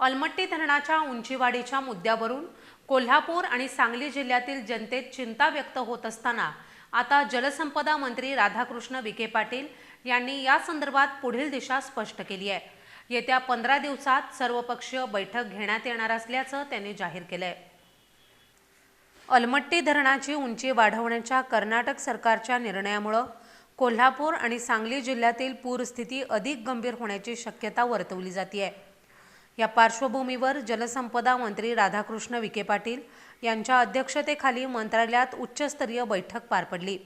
अलमट्टी धरणाच्या उंचीवाढीच्या मुद्द्यावरून कोल्हापूर आणि सांगली जिल्ह्यातील जनतेत चिंता व्यक्त होत असताना आता जलसंपदा मंत्री राधाकृष्ण विखे पाटील यांनी या संदर्भात पुढील दिशा स्पष्ट केली आहे. येत्या पंधरा दिवसात सर्वपक्षीय बैठक घेण्यात येणार असल्याचं त्यांनी जाहीर केलं आहे अलमट्टी धरणाची उंची वाढवण्याच्या कर्नाटक सरकारच्या निर्णयामुळं कोल्हापूर आणि सांगली जिल्ह्यातील पूरस्थिती अधिक गंभीर होण्याची शक्यता वर्तवली जाते आहे या पार्श्वभूमीवर जलसंपदा मंत्री राधाकृष्ण विखे पाटील यांच्या अध्यक्षतेखाली मंत्रालयात उच्चस्तरीय बैठक पार पडली.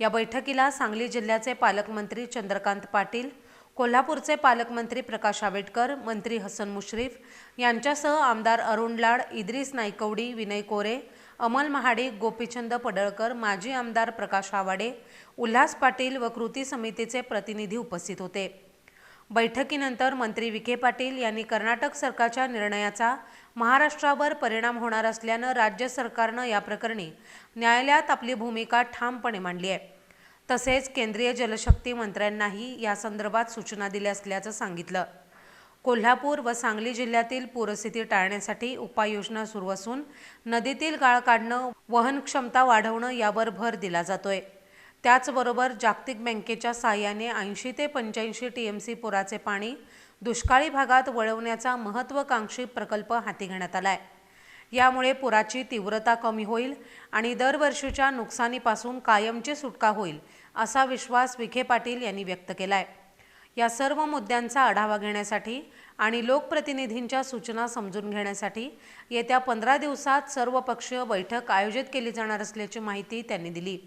या बैठकीला सांगली जिल्ह्याचे पालकमंत्री चंद्रकांत पाटील कोल्हापूरचे पालकमंत्री प्रकाश आवेटकर मंत्री हसन मुश्रीफ यांच्यासह आमदार अरुण लाड इद्रिस नाईकवडी विनय कोरे अमल महाडे गोपीचंद पडळकर माजी आमदार प्रकाश आवाडे उल्हास पाटील व कृती समितीचे प्रतिनिधी उपस्थित होते. बैठकीनंतर मंत्री विखे पाटील यांनी कर्नाटक सरकारच्या निर्णयाचा महाराष्ट्रावर परिणाम होणार असल्यानं राज्य सरकारनं या प्रकरणी न्यायालयात आपली भूमिका ठामपणे मांडली आहे. तसेच केंद्रीय जलशक्ती मंत्र्यांनाही या संदर्भात सूचना दिल्या असल्याचं सांगितलं. कोल्हापूर व सांगली जिल्ह्यातील पूरस्थिती टाळण्यासाठी उपाययोजना सुरू असून नदीतील गाळ काढणं वहनक्षमता वाढवणं यावर भर दिला जातोय. त्याचबरोबर जागतिक बँकेच्या साहाय्याने ऐंशी ते पंच्याऐंशी टी एम सी पुराचे पाणी दुष्काळी भागात वळवण्याचा महत्त्वाकांक्षी प्रकल्प हाती घेण्यात आला आहे यामुळे पुराची तीव्रता कमी होईल आणि दरवर्षीच्या नुकसानीपासून कायमची सुटका होईल असा विश्वास विखे पाटील यांनी व्यक्त केला आहे या सर्व मुद्द्यांचा आढावा घेण्यासाठी आणि लोकप्रतिनिधींच्या सूचना समजून घेण्यासाठी येत्या पंधरा दिवसात सर्वपक्षीय बैठक आयोजित केली जाणार असल्याची माहिती त्यांनी दिली.